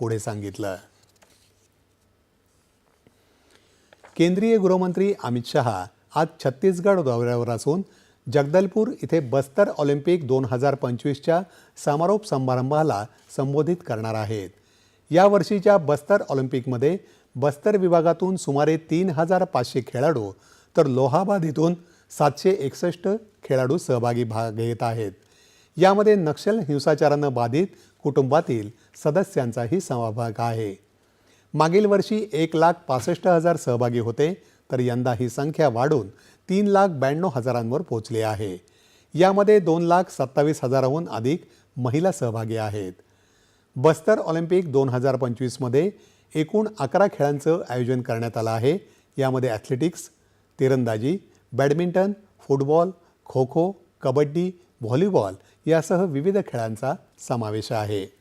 पुढे सांगितलं. केंद्रीय गृहमंत्री अमित शहा आज छत्तीसगड दौऱ्यावर असून जगदलपूर इथे बस्तर ऑलिम्पिक दोन हजार पंचवीसच्या समारोप समारंभाला संबोधित करणार आहेत. या वर्षीच्या बस्तर ऑलिम्पिकमध्ये बस्तर विभागातून सुमारे तीन हजार पाचशे खेळाडू तर लोहाबाद इथून सातशे एकसष्ट खेळाडू सहभागी भाग घेत आहेत. यामध्ये नक्षल हिंसाचारानं बाधित कुटुंबातील सदस्यांचाही सहभाग आहे. मागील वर्षी एक लाख पासष्ट हजार सहभागी होते तर यंदा ही संख्या वाढून तीन लाख ब्याण्णव हजारांवर पोहोचली आहे. यामध्ये दोन लाख सत्तावीस हजाराहून अधिक महिला सहभागी आहेत. बस्तर ऑलिम्पिक दोन हजार पंचवीसमध्ये एकूण अकरा खेळांचं आयोजन करण्यात आलं आहे. यामध्ये ॲथलेटिक्स तिरंदाजी badminton football kho kho kabaddi volleyball यासह विविध खेळांचा समावेश आहे.